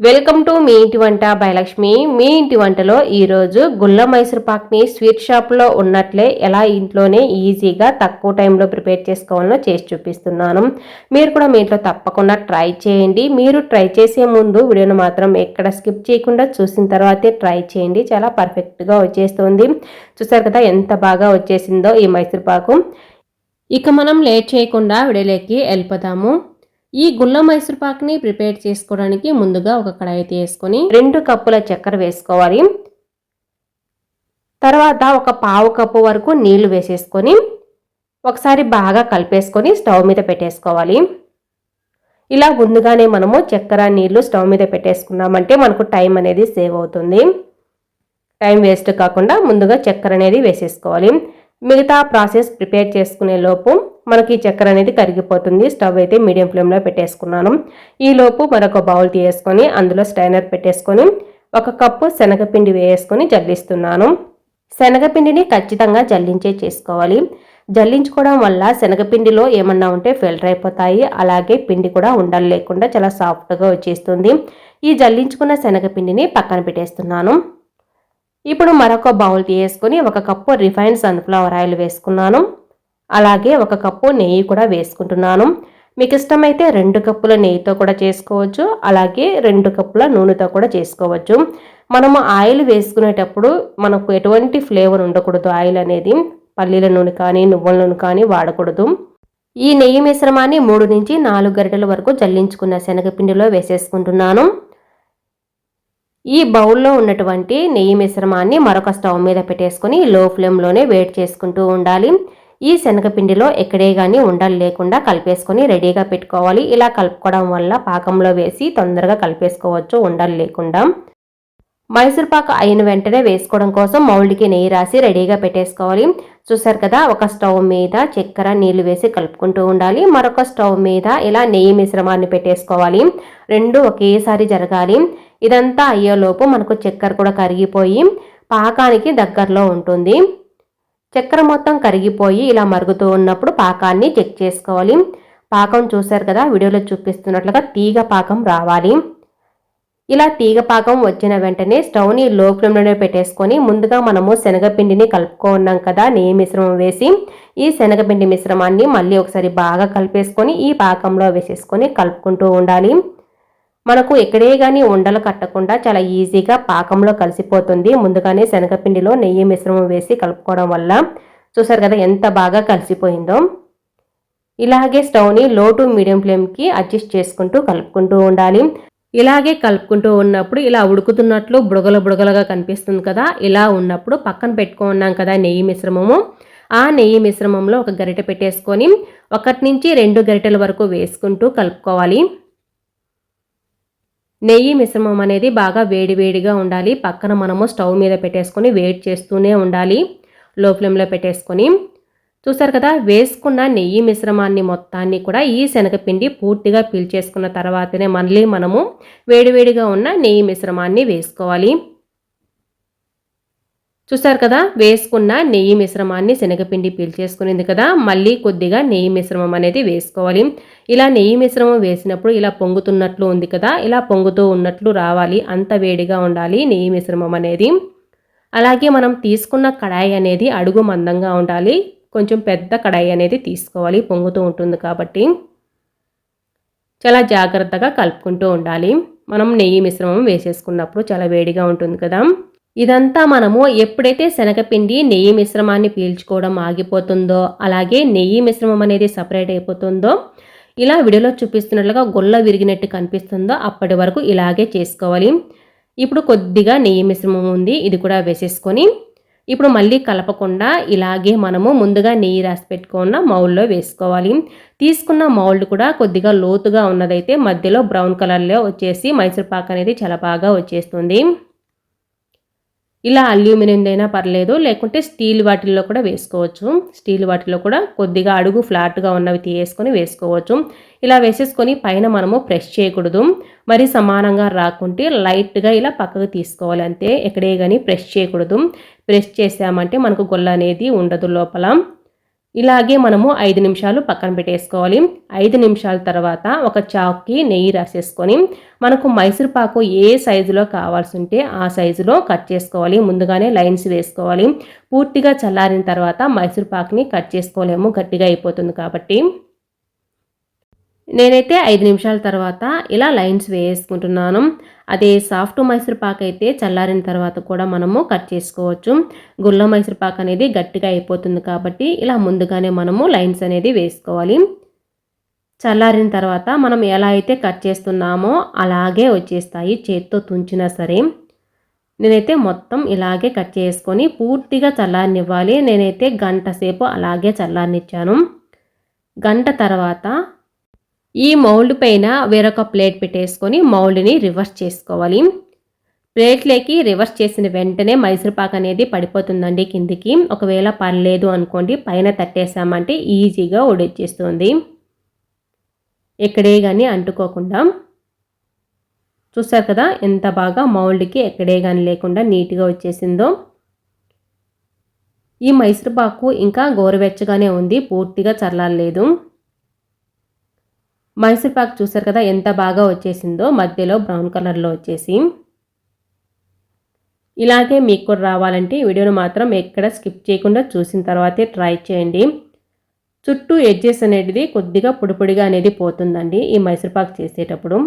Welcome to me ఇంటి వంట భయలక్ష్మి మీ ఇంటి వంటలో ఈరోజు గుల్ల మైసూర్ పాక్ని స్వీట్ షాప్లో ఉన్నట్లే ఎలా ఇంట్లోనే ఈజీగా తక్కువ టైంలో ప్రిపేర్ చేసుకోవాలో చేసి చూపిస్తున్నాను. మీరు కూడా మీ ఇంట్లో తప్పకుండా ట్రై చేయండి. మీరు ట్రై చేసే ముందు వీడియోను మాత్రం ఎక్కడ స్కిప్ చేయకుండా చూసిన తర్వాతే ట్రై చేయండి. చాలా పర్ఫెక్ట్గా వచ్చేస్తుంది. చూసారు కదా ఎంత బాగా వచ్చేసిందో ఈ మైసూర్ పాకు. ఇక మనం లేట్ చేయకుండా విడలేకి వెళ్ళిపోతాము ఈ గుల్ల మైసూర్ పాక్ని ప్రిపేర్ చేసుకోవడానికి ముందుగా ఒక కడాయి తీసుకొని రెండు కప్పుల చక్కెర వేసుకోవాలి. తర్వాత ఒక పావు కప్పు వరకు నీళ్ళు వేసేసుకొని ఒకసారి బాగా కలిపేసుకొని స్టవ్ మీద పెట్టేసుకోవాలి. ఇలా ముందుగానే మనము చక్కెర నీళ్ళు స్టవ్ మీద పెట్టేసుకున్నామంటే మనకు టైం అనేది సేవ్ అవుతుంది. టైం వేస్ట్ కాకుండా ముందుగా చక్కెర అనేది వేసేసుకోవాలి. మిగతా ప్రాసెస్ ప్రిపేర్ చేసుకునే లోపు మనకి చక్కెర అనేది కరిగిపోతుంది. స్టవ్ అయితే మీడియం ఫ్లేమ్లో పెట్టేసుకున్నాను. ఈలోపు మరొక బౌల్ తీసుకొని అందులో స్టైనర్ పెట్టేసుకొని ఒక కప్పు శనగపిండి వేసుకొని జల్లిస్తున్నాను. శనగపిండిని ఖచ్చితంగా జల్లించే చేసుకోవాలి. జల్లించుకోవడం వల్ల శనగపిండిలో ఏమన్నా ఉంటే ఫిల్టర్ అయిపోతాయి. అలాగే పిండి కూడా ఉండలు లేకుండా చాలా సాఫ్ట్గా వచ్చేస్తుంది. ఈ జల్లించుకున్న శనగపిండిని పక్కన పెట్టేస్తున్నాను. ఇప్పుడు మరొక బౌల్ తీసుకొని ఒక కప్పు రిఫైన్డ్ సన్ఫ్లవర్ ఆయిల్ వేసుకున్నాను. అలాగే ఒక కప్పు నెయ్యి కూడా వేసుకుంటున్నాను. మీకు ఇష్టమైతే రెండు కప్పుల నెయ్యితో కూడా చేసుకోవచ్చు. అలాగే రెండు కప్పుల నూనెతో కూడా చేసుకోవచ్చు. మనము ఆయిల్ వేసుకునేటప్పుడు మనకు ఎటువంటి ఫ్లేవర్ ఉండకూడదు. ఆయిల్ అనేది పల్లీల నూనె కానీ నువ్వుల నూనె కానీ వాడకూడదు. ఈ నెయ్యి మిశ్రమాన్ని మూడు నుంచి నాలుగు గరిటెల వరకు జల్లించుకున్న శనగపిండిలో వేసేసుకుంటున్నాను. ఈ బౌల్లో ఉన్నటువంటి నెయ్యి మిశ్రమాన్ని మరొక స్టవ్ మీద పెట్టేసుకొని లో ఫ్లేమ్లోనే వేడి చేసుకుంటూ ఉండాలి. ఈ శనగపిండిలో ఎక్కడే కానీ ఉండలు లేకుండా కలిపేసుకొని రెడీగా పెట్టుకోవాలి. ఇలా కలుపుకోవడం వల్ల పాకంలో వేసి తొందరగా కలిపేసుకోవచ్చు ఉండలు లేకుండా. మైసూర్ పాక్ అయిన వెంటనే వేసుకోవడం కోసం మౌల్డ్కి నెయ్యి రాసి రెడీగా పెట్టేసుకోవాలి. చూసారు కదా ఒక స్టవ్ మీద చక్కెర నీళ్ళు వేసి కలుపుకుంటూ ఉండాలి. మరొక స్టవ్ మీద ఇలా నెయ్యి మిశ్రమాన్ని పెట్టేసుకోవాలి. రెండు ఒకేసారి జరగాలి. ఇదంతా అయ్యేలోపు మనకు చక్కెర కూడా కరిగిపోయి పాకానికి దగ్గరలో ఉంటుంది. చక్కెర మొత్తం కరిగిపోయి ఇలా మరుగుతూ ఉన్నప్పుడు పాకాన్ని చెక్ చేసుకోవాలి. పాకం చూశారు కదా వీడియోలో చూపిస్తున్నట్లుగా తీగ పాకం రావాలి. ఇలా తీగ పాకం వచ్చిన వెంటనే స్టవ్ని లో ఫ్లేమ్లోనే పెట్టేసుకొని ముందుగా మనము శనగపిండిని కలుపుకున్నాం కదా నెయ్యి మిశ్రమం వేసి ఈ శనగపిండి మిశ్రమాన్ని మళ్ళీ ఒకసారి బాగా కలిపేసుకొని ఈ పాకంలో వేసేసుకొని కలుపుకుంటూ ఉండాలి. మనకు ఎక్కడే కానీ ఉండలు కట్టకుండా చాలా ఈజీగా పాకంలో కలిసిపోతుంది. ముందుగానే శనగపిండిలో నెయ్యి మిశ్రమం వేసి కలుపుకోవడం వల్ల చూసారు కదా ఎంత బాగా కలిసిపోయిందో. ఇలాగే స్టవ్ని లో టు మీడియం ఫ్లేమ్కి అడ్జస్ట్ చేసుకుంటూ కలుపుకుంటూ ఉండాలి. ఇలాగే కలుపుకుంటూ ఉన్నప్పుడు ఇలా ఉడుకుతున్నట్లు బుడగల బుడగలుగా కనిపిస్తుంది కదా ఇలా ఉన్నప్పుడు పక్కన పెట్టుకున్నాం కదా నెయ్యి మిశ్రమము. ఆ నెయ్యి మిశ్రమంలో ఒక గరిటె పెట్టేసుకొని ఒకటి నుంచి రెండు గరిటెల వరకు వేసుకుంటూ కలుపుకోవాలి. నెయ్యి మిశ్రమం అనేది బాగా వేడివేడిగా ఉండాలి. పక్కన మనము స్టవ్ మీద పెట్టేసుకొని వేడి చేస్తూనే ఉండాలి. లో ఫ్లేమ్లో పెట్టేసుకొని. చూసారు కదా వేసుకున్న నెయ్యి మిశ్రమాన్ని మొత్తాన్ని కూడా ఈ శనగపిండి పూర్తిగా పీల్చేసుకున్న తర్వాతనే మళ్ళీ మనము వేడివేడిగా ఉన్న నెయ్యి మిశ్రమాన్ని వేసుకోవాలి. చూసారు కదా? వేసుకున్న నెయ్యి మిశ్రమాన్ని శనగపిండి పీల్చేసుకునేది కదా? మళ్ళీ కొద్దిగా నెయ్యి మిశ్రమం అనేది వేసుకోవాలి. ఇలా నెయ్యి మిశ్రమం వేసినప్పుడు ఇలా పొంగుతున్నట్లు ఉంది కదా? ఇలా పొంగుతూ ఉన్నట్లు రావాలి. అంత వేడిగా ఉండాలి నెయ్యి మిశ్రమం అనేది. అలాగే మనం తీసుకున్న కడాయి అనేది అడుగు మందంగా ఉండాలి. కొంచెం పెద్ద కడాయి అనేది తీసుకోవాలి. పొంగుతూ ఉంటుంది కాబట్టి. చాలా జాగ్రత్తగా కలుపుకుంటూ ఉండాలి. మనం నెయ్యి మిశ్రమం వేసేసుకున్నప్పుడు చాలా వేడిగా ఉంటుంది కదా? ఇదంతా మనము ఎప్పుడైతే శనగపిండి నెయ్యి మిశ్రమాన్ని పీల్చుకోవడం ఆగిపోతుందో అలాగే నెయ్యి మిశ్రమం అనేది సపరేట్ అయిపోతుందో ఇలా వీడియోలో చూపిస్తున్నట్లుగా గొల్ల విరిగినట్టు కనిపిస్తుందో అప్పటి వరకు ఇలాగే చేసుకోవాలి. ఇప్పుడు కొద్దిగా నెయ్యి మిశ్రమం ఉంది ఇది కూడా వేసేసుకొని ఇప్పుడు మళ్ళీ కలపకుండా ఇలాగే మనము ముందుగా నెయ్యి రాసి పెట్టుకున్న మౌల్లో వేసుకోవాలి. తీసుకున్న మౌల్డ్ కూడా కొద్దిగా లోతుగా ఉన్నదైతే మధ్యలో బ్రౌన్ కలర్లో వచ్చేసి మైసూర్ పాక్ అనేది చాలా బాగా వచ్చేస్తుంది. ఇలా అల్యూమినియందైనా పర్లేదు లేకుంటే స్టీల్ వాటిల్లో కూడా వేసుకోవచ్చు. స్టీల్ వాటిల్లో కూడా కొద్దిగా అడుగు ఫ్లాట్గా ఉన్నవి తీసుకొని వేసుకోవచ్చు. ఇలా వేసేసుకొని పైన మనము ప్రెస్ చేయకూడదు. మరి సమానంగా రాకుంటే లైట్గా ఇలా పక్కకు తీసుకోవాలి అంతే. ఎక్కడే కానీ ప్రెస్ చేయకూడదు. ప్రెస్ చేసామంటే మనకు గొల్ల అనేది ఉండదు లోపల. ఇలాగే మనము ఐదు నిమిషాలు పక్కన పెట్టేసుకోవాలి. ఐదు నిమిషాల తర్వాత ఒక చాక్కి నెయ్యి రాసేసుకొని మనకు మైసూర్ పాకు ఏ సైజులో కావాల్సి ఉంటే ఆ సైజులో కట్ చేసుకోవాలి. ముందుగానే లైన్స్ వేసుకోవాలి. పూర్తిగా చల్లారిన తర్వాత మైసూర్పాక్ని కట్ చేసుకోలేము. గట్టిగా అయిపోతుంది కాబట్టి నేనైతే ఐదు నిమిషాల తర్వాత ఇలా లైన్స్ వేసుకుంటున్నాను. అదే సాఫ్ట్ మైసూర్ పాక్ అయితే చల్లారిన తర్వాత కూడా మనము కట్ చేసుకోవచ్చు. గుల్ల మైసూర్ పాక్ అనేది గట్టిగా అయిపోతుంది కాబట్టి ఇలా ముందుగానే మనము లైన్స్ అనేది వేసుకోవాలి. చల్లారిన తర్వాత మనం ఎలా అయితే కట్ చేస్తున్నామో అలాగే వచ్చేస్తాయి చేత్తో తుంచినా సరే. నేనైతే మొత్తం ఇలాగే కట్ చేసుకొని పూర్తిగా చల్లారనివ్వాలి. నేనైతే గంట సేపు అలాగే చల్లారనిచ్చాను. గంట తర్వాత ఈ మౌల్డ్ పైన వేరొక ప్లేట్ పెట్టేసుకొని మౌల్డ్ని రివర్స్ చేసుకోవాలి. ప్లేట్లోకి రివర్స్ చేసిన వెంటనే మైసూర్పాక్ అనేది పడిపోతుందండి కిందికి. ఒకవేళ పర్లేదు అనుకోండి పైన తట్టేసామంటే ఈజీగా ఉడొచ్చేస్తుంది ఎక్కడే కానీ అంటుకోకుండా. చూసారు కదా ఎంత బాగా మౌల్డ్కి ఎక్కడే కానీ లేకుండా నీట్గా వచ్చేసిందో. ఈ మైసూర్పాకు ఇంకా గోరువెచ్చగానే ఉంది పూర్తిగా చల్లారలేదు. మైసూర్ పాక్ చూసారు కదా ఎంత బాగా వచ్చేసిందో మధ్యలో బ్రౌన్ కలర్లో వచ్చేసి. ఇలాగే మీకు కూడా రావాలంటే వీడియోను మాత్రం ఎక్కడ స్కిప్ చేయకుండా చూసిన తర్వాతే ట్రై చేయండి. చుట్టూ ఎడ్జెస్ అనేది కొద్దిగా పొడిపొడిగా అనేది పోతుందండి ఈ మైసూర్పాక్ చేసేటప్పుడు.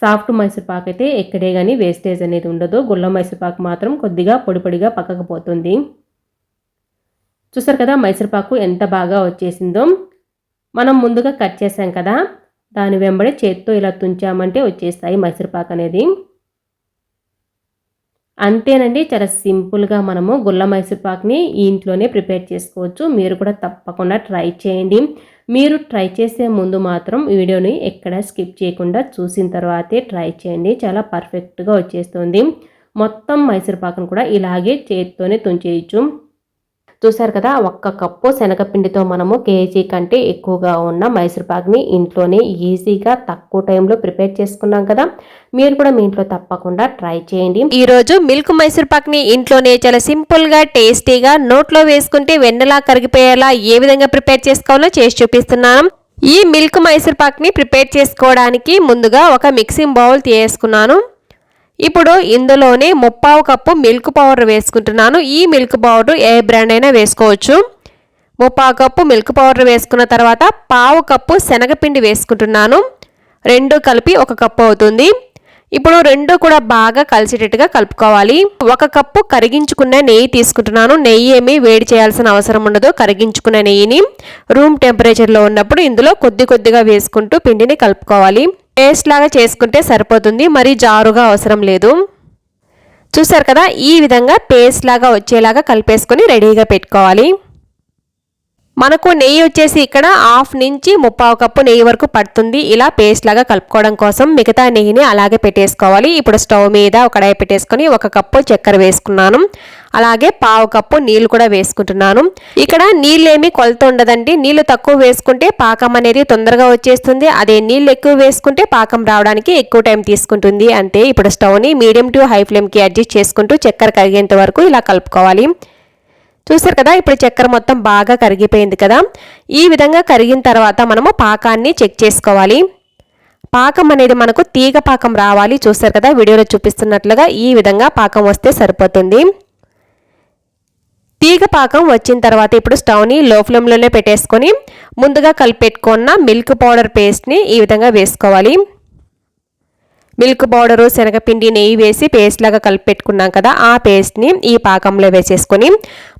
సాఫ్ట్ మైసూర్పాక్ అయితే ఎక్కడే కానీ వేస్టేజ్ అనేది ఉండదు. మైసూర్ మైసూర్పాక్ మాత్రం కొద్దిగా పొడిపొడిగా పక్కకు పోతుంది. చూసారు కదా మైసూర్పాకు ఎంత బాగా వచ్చేసిందో. మనం ముందుగా కట్ చేసాం కదా దాని వెంబడి చేత్తో ఇలా తుంచామంటే వచ్చేస్తాయి మైసూర్పాక్ అనేది. అంతేనండి చాలా సింపుల్గా మనము గుల్ల మైసూర్పాక్ని ఇంట్లోనే ప్రిపేర్ చేసుకోవచ్చు. మీరు కూడా తప్పకుండా ట్రై చేయండి. మీరు ట్రై చేసే ముందు మాత్రం వీడియోని ఎక్కడ స్కిప్ చేయకుండా చూసిన తర్వాతే ట్రై చేయండి. చాలా పర్ఫెక్ట్గా వచ్చేస్తుంది. మొత్తం మైసూర్పాకును కూడా ఇలాగే చేతితోనే తుంచేయచ్చు. చూసారు కదా ఒక్క కప్పు శనగపిండితో మనము కేజీ కంటే ఎక్కువగా ఉన్న మైసూర్పాక్ని ఇంట్లోనే ఈజీగా తక్కువ టైంలో ప్రిపేర్ చేసుకున్నాం కదా. మీరు కూడా మీ ఇంట్లో తప్పకుండా ట్రై చేయండి. ఈరోజు మిల్క్ మైసూర్పాక్ని ఇంట్లోనే చాలా సింపుల్గా టేస్టీగా నోట్లో వేసుకుంటే వెన్నెలా కరిగిపోయేలా ఏ విధంగా ప్రిపేర్ చేసుకోవాలో చేసి చూపిస్తున్నాను. ఈ మిల్క్ మైసూర్పాక్ని ప్రిపేర్ చేసుకోవడానికి ముందుగా ఒక మిక్సింగ్ బౌల్ తీసుకున్నాను. ఇప్పుడు ఇందులోనే ముప్పావు కప్పు మిల్క్ పౌడర్ వేసుకుంటున్నాను. ఈ మిల్క్ పౌడర్ ఏ బ్రాండ్ అయినా వేసుకోవచ్చు. ముప్పావు కప్పు మిల్క్ పౌడర్ వేసుకున్న తర్వాత పావు కప్పు శనగపిండి వేసుకుంటున్నాను. రెండు కలిపి ఒక కప్పు అవుతుంది. ఇప్పుడు రెండు కూడా బాగా కలిసేటట్టుగా కలుపుకోవాలి. ఒక కప్పు కరిగించుకున్న నెయ్యి తీసుకుంటున్నాను. నెయ్యి ఏమి వేడి చేయాల్సిన అవసరం ఉండదు. కరిగించుకున్న నెయ్యిని రూమ్ టెంపరేచర్లో ఉన్నప్పుడు ఇందులో కొద్ది కొద్దిగా వేసుకుంటూ పిండిని కలుపుకోవాలి. పేస్ట్ లాగా చేసుకుంటే సరిపోతుంది. మరి జారుగా అవసరం లేదు. చూసారు కదా? ఈ విధంగా పేస్ట్ లాగా వచ్చేలాగా కలిపేసుకొని రెడీగా పెట్టుకోవాలి. మనకు నెయ్యి వచ్చేసి ఇక్కడ హాఫ్ నుంచి ముప్పావు కప్పు నెయ్యి వరకు పడుతుంది. ఇలా పేస్ట్ లాగా కలుపుకోవడం కోసం మిగతా నెయ్యిని అలాగే పెట్టేసుకోవాలి. ఇప్పుడు స్టవ్ మీద ఒక కడాయి పెట్టేసుకొని ఒక కప్పు చక్కెర వేసుకున్నాను. అలాగే పావు కప్పు నీళ్ళు కూడా వేసుకుంటున్నాను. ఇక్కడ నీళ్ళు కొలత ఉండదండి. నీళ్ళు తక్కువ వేసుకుంటే పాకం అనేది తొందరగా వచ్చేస్తుంది. అదే నీళ్ళు ఎక్కువ వేసుకుంటే పాకం రావడానికి ఎక్కువ టైం తీసుకుంటుంది. అంతే ఇప్పుడు స్టవ్ని మీడియం టు హై ఫ్లేమ్కి అడ్జస్ట్ చేసుకుంటూ చక్కెర కరిగేంత వరకు ఇలా కలుపుకోవాలి. చూసారు కదా ఇప్పుడు చక్కెర మొత్తం బాగా కరిగిపోయింది కదా. ఈ విధంగా కరిగిన తర్వాత మనము పాకాన్ని చెక్ చేసుకోవాలి. పాకం అనేది మనకు తీగ పాకం రావాలి. చూసారు కదా వీడియోలో చూపిస్తున్నట్లుగా ఈ విధంగా పాకం వస్తే సరిపోతుంది. తీగ పాకం వచ్చిన తర్వాత ఇప్పుడు స్టవ్ని లో ఫ్లేమ్లోనే పెట్టేసుకొని ముందుగా కలిపెట్టుకున్న మిల్క్ పౌడర్ పేస్ట్ని ఈ విధంగా వేసుకోవాలి. మిల్క్ పౌడరు శనగపిండి నెయ్యి వేసి పేస్ట్ లాగా కలిపి పెట్టుకున్నాం కదా ఆ పేస్ట్ని ఈ పాకంలో వేసేసుకొని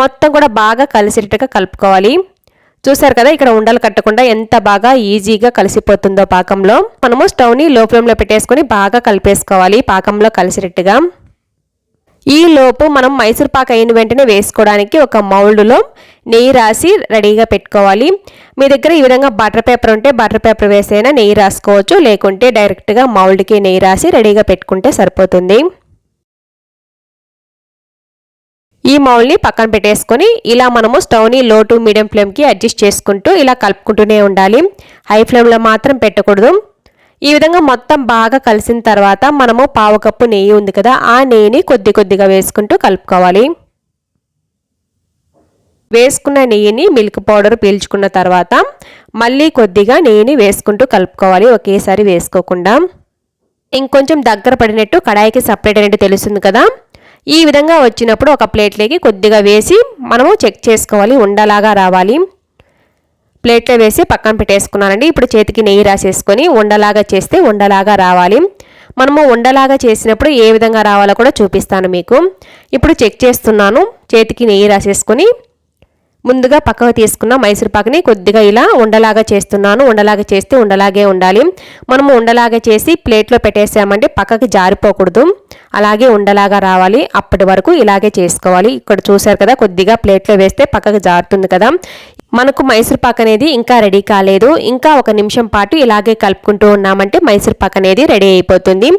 మొత్తం కూడా బాగా కలిసేటట్టుగా కలుపుకోవాలి. చూసారు కదా ఇక్కడ ఉండలు కట్టకుండా ఎంత బాగా ఈజీగా కలిసిపోతుందో పాకంలో. మనము స్టవ్ని లో ఫ్లేమ్లో పెట్టేసుకొని బాగా కలిపేసుకోవాలి పాకంలో కలిసేటట్టుగా. ఈ లోపు మనం మైసూర్ పాక్ అయిన వెంటనే వేసుకోవడానికి ఒక మౌల్డ్లో నెయ్యి రాసి రెడీగా పెట్టుకోవాలి. మీ దగ్గర ఈ విధంగా బటర్ పేపర్ ఉంటే బటర్ పేపర్ వేసైనా నెయ్యి రాసుకోవచ్చు. లేకుంటే డైరెక్ట్గా మౌల్డ్కి నెయ్యి రాసి రెడీగా పెట్టుకుంటే సరిపోతుంది. ఈ మౌల్ని పక్కన పెట్టేసుకొని ఇలా మనము స్టవ్ని లో టు మీడియం ఫ్లేమ్కి అడ్జస్ట్ చేసుకుంటూ ఇలా కలుపుకుంటూనే ఉండాలి. హై ఫ్లేమ్లో మాత్రం పెట్టకూడదు. ఈ విధంగా మొత్తం బాగా కలిసిన తర్వాత మనము పావు కప్పు నెయ్యి ఉంది కదా ఆ నెయ్యిని కొద్ది కొద్దిగా వేసుకుంటూ కలుపుకోవాలి. వేసుకున్న నెయ్యిని మిల్క్ పౌడర్ పీల్చుకున్న తర్వాత మళ్ళీ కొద్దిగా నెయ్యిని వేసుకుంటూ కలుపుకోవాలి ఒకేసారి వేసుకోకుండా. ఇంకొంచెం దగ్గర పడినట్టు కడాయికి సపరేట్ అయినట్టు తెలుస్తుంది కదా ఈ విధంగా వచ్చినప్పుడు ఒక ప్లేట్లోకి కొద్దిగా వేసి మనము చెక్ చేసుకోవాలి ఉండలాగా రావాలి. ప్లేట్లో వేసి పక్కన పెట్టేసుకున్నానండి. ఇప్పుడు చేతికి నెయ్యి రాసేసుకొని ఉండలాగా చేస్తే ఉండలాగా రావాలి. మనము ఉండలాగా చేసినప్పుడు ఏ విధంగా రావాలో కూడా చూపిస్తాను మీకు. ఇప్పుడు చెక్ చేస్తున్నాను. చేతికి నెయ్యి రాసేసుకొని ముందుగా పక్కకు తీసుకున్న మైసూరుపాకుని కొద్దిగా ఇలా ఉండలాగా చేస్తున్నాను ఉండలాగా చేస్తే ఉండలాగే ఉండాలి. మనము ఉండలాగా చేసి ప్లేట్లో పెట్టేసామంటే పక్కకి జారిపోకూడదు. అలాగే ఉండలాగా రావాలి. అప్పటి వరకు ఇలాగే చేసుకోవాలి. ఇక్కడ చూసారు కదా కొద్దిగా ప్లేట్లో వేస్తే పక్కకు జారుతుంది కదా. మనకు మైసూర్పాక్ అనేది ఇంకా రెడీ కాలేదు. ఇంకా ఒక నిమిషం పాటు ఇలాగే కలుపుకుంటూ ఉన్నామంటే మైసూర్పాక్ అనేది రెడీ అయిపోతుంది.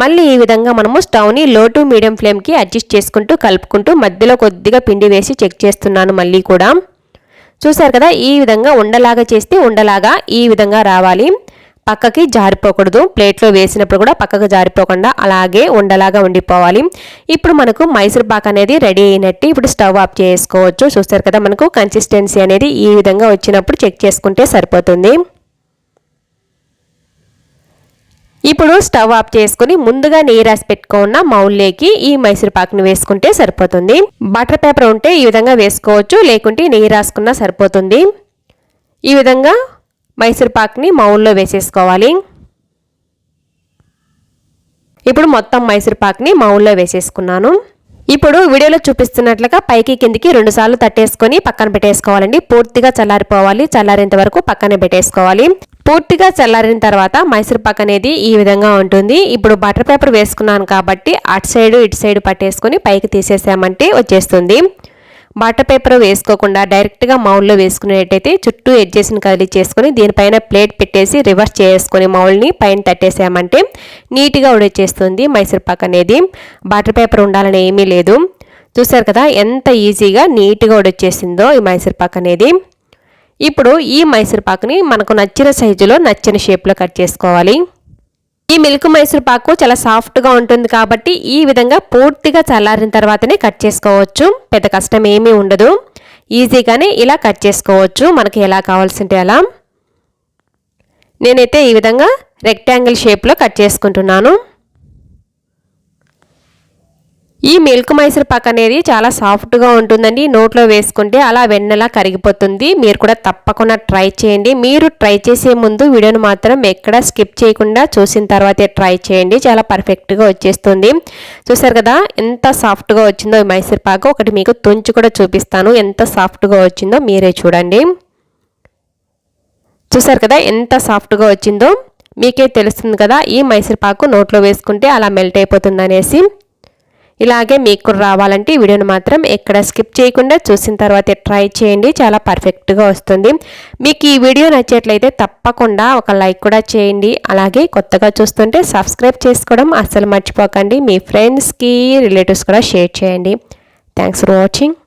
మళ్ళీ ఈ విధంగా మనము స్టవ్ని లో టు మీడియం ఫ్లేమ్కి అడ్జస్ట్ చేసుకుంటూ కలుపుకుంటూ మధ్యలో కొద్దిగా పిండి వేసి చెక్ చేస్తున్నాను మళ్ళీ కూడా. చూసారు కదా ఈ విధంగా ఉండలాగా చేస్తే ఉండలాగా ఈ విధంగా రావాలి. పక్కకి జారిపోకూడదు. ప్లేట్లో వేసినప్పుడు కూడా పక్కకు జారిపోకుండా అలాగే ఉండలాగా ఉండిపోవాలి. ఇప్పుడు మనకు మైసూర్ పాక్ అనేది రెడీ అయినట్టు ఇప్పుడు స్టవ్ ఆఫ్ చేసుకోవచ్చు. చూస్తారు కదా మనకు కన్సిస్టెన్సీ అనేది ఈ విధంగా వచ్చినప్పుడు చెక్ చేసుకుంటే సరిపోతుంది. ఇప్పుడు స్టవ్ ఆఫ్ చేసుకుని ముందుగా నెయ్యి రాసి పెట్టుకున్న మౌల్లోకి ఈ మైసూర్ పాక్ని వేసుకుంటే సరిపోతుంది. బటర్ పేపర్ ఉంటే ఈ విధంగా వేసుకోవచ్చు లేకుంటే నెయ్యి రాసుకున్నా సరిపోతుంది. ఈ విధంగా మైసూర్ పాక్ని మౌల్లో వేసేసుకోవాలి. ఇప్పుడు మొత్తం మైసూర్ పాక్ని మౌల్లో వేసేసుకున్నాను. ఇప్పుడు వీడియోలో చూపిస్తున్నట్లుగా పైకి కిందికి రెండు సార్లు తట్టేసుకొని పక్కన పెట్టేసుకోవాలండి. పూర్తిగా చల్లారిపోవాలి చల్లారేంత వరకు పక్కన పెట్టేసుకోవాలి. పూర్తిగా చల్లారిన తర్వాత మైసూర్ పాక్ అనేది ఈ విధంగా ఉంటుంది. ఇప్పుడు బటర్ పేపర్ వేసుకున్నాను కాబట్టి అటు సైడ్ ఇటు సైడ్ పట్టేసుకొని పైకి తీసేసామంటే వచ్చేస్తుంది. బటర్ పేపర్ వేసుకోకుండా డైరెక్ట్గా మౌల్లో వేసుకునేటైతే చుట్టూ ఎడ్జెస్ని కదిలిచ్చేసుకొని దీనిపైన ప్లేట్ పెట్టేసి రివర్స్ చేసుకొని మౌల్ని పైన తట్టేసామంటే నీట్గా ఉడిచేస్తుంది మైసూర్ పాక్ అనేది. బటర్ పేపర్ ఉండాలని ఏమీ లేదు. చూసారు కదా ఎంత ఈజీగా నీట్గా ఉడిచేసిందో ఈ మైసూర్ పాక్ అనేది. ఇప్పుడు ఈ మైసూర్ పాకుని మనకు నచ్చిన సైజులో నచ్చిన షేప్లో కట్ చేసుకోవాలి. ఈ మిల్క్ మైసూర్ పాకు చాలా సాఫ్ట్గా ఉంటుంది కాబట్టి ఈ విధంగా పూర్తిగా చల్లారిన తర్వాతనే కట్ చేసుకోవచ్చు. పెద్ద కష్టం ఏమీ ఉండదు. ఈజీగానే ఇలా కట్ చేసుకోవచ్చు. మనకి ఎలా కావాల్సింటే అలా. నేనైతే ఈ విధంగా రెక్టాంగిల్ షేప్లో కట్ చేసుకుంటున్నాను. ఈ మిల్క్ మైసూర్ పాక్ అనేది చాలా సాఫ్ట్గా ఉంటుందండి. నోట్లో వేసుకుంటే అలా వెన్నెలా కరిగిపోతుంది. మీరు కూడా తప్పకుండా ట్రై చేయండి. మీరు ట్రై చేసే ముందు వీడియోను మాత్రం ఎక్కడ స్కిప్ చేయకుండా చూసిన తర్వాతే ట్రై చేయండి. చాలా పర్ఫెక్ట్గా వచ్చేస్తుంది. చూసారు కదా ఎంత సాఫ్ట్గా వచ్చిందో ఈ మైసూర్ పాక్. ఒకటి మీకు తుంచి కూడా చూపిస్తాను. ఎంత సాఫ్ట్గా వచ్చిందో మీరే చూడండి. చూసారు కదా ఎంత సాఫ్ట్గా వచ్చిందో మీకే తెలుస్తుంది కదా ఈ మైసూర్ పాకు నోట్లో వేసుకుంటే అలా మెల్ట్ అయిపోతుంది అనేసి. ఇలాగే మీకు రావాలంటే ఈ వీడియోని మాత్రం ఎక్కడ స్కిప్ చేయకుండా చూసిన తర్వాత ట్రై చేయండి. చాలా పర్ఫెక్ట్గా వస్తుంది. మీకు ఈ వీడియో నచ్చేట్లయితే తప్పకుండా ఒక లైక్ కూడా చేయండి. అలాగే కొత్తగా చూస్తుంటే సబ్స్క్రైబ్ చేసుకోవడం అస్సలు మర్చిపోకండి. మీ ఫ్రెండ్స్కి రిలేటివ్స్ కూడా షేర్ చేయండి. Thanks for watching